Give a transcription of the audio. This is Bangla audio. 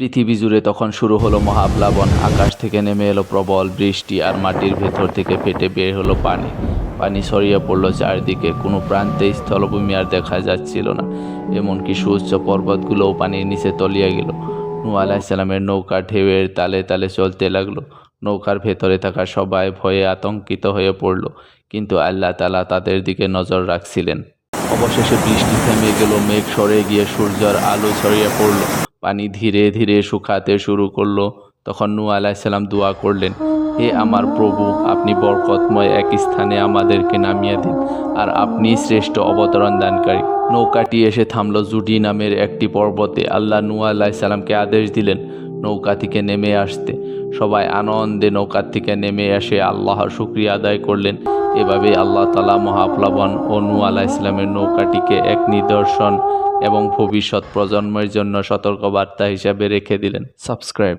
পৃথিবী জুড়ে তখন শুরু হলো মহাপ্লাবন। আকাশ থেকে নেমে এলো প্রবল বৃষ্টি আর মাটির ভেতর থেকে ফেটে বের হলো পানি। পানি ছড়িয়ে পড়ল চারদিকে। কোনো প্রান্তে স্থলভূমি আর দেখা যাচ্ছিল না। এমনকি সুউচ্চ পর্বতগুলোও পানির নিচে তলিয়ে গেল। নূ আলাহিসাল্লামের নৌকা ঢেউয়ের তালে তালে চলতে লাগল। নৌকার ভেতরে থাকা সবাই ভয়ে আতঙ্কিত হয়ে পড়ল। কিন্তু আল্লাহ তালা তাদের দিকে নজর রাখছিলেন। অবশেষে বৃষ্টি থেমে গেল মেঘ, সরে গিয়ে সূর্যের আলো ছড়িয়ে পড়ল। পানি ধীরে ধীরে শুকাতে শুরু করল। তখন নূ আলাহিসাল্লাম দোয়া করলেন, হে আমার প্রভু, আপনি বরকতময় এক স্থানে আমাদেরকে নামিয়ে দিন, আর আপনি শ্রেষ্ঠ অবতরণ দানকারী। নৌকাটি এসে থামলো জুডি নামের একটি পর্বতে। আল্লাহ নূ আলাহিসাল্লামকে আদেশ দিলেন, নৌকা থেকে নেমে আসতে। সবাই আনন্দে নৌকার থেকে নেমে এসে আল্লাহর শুক্রিয়া আদায় করলেন। এভাবে আল্লাহ তালা মহাপ্লাবন ও নূ আলাহ ইসলামের নৌকাটিকে এক নিদর্শন এবং ভবিষ্যৎ প্রজন্মের জন্য সতর্কবার্তা হিসাবে রেখে দিলেন। সাবস্ক্রাইব।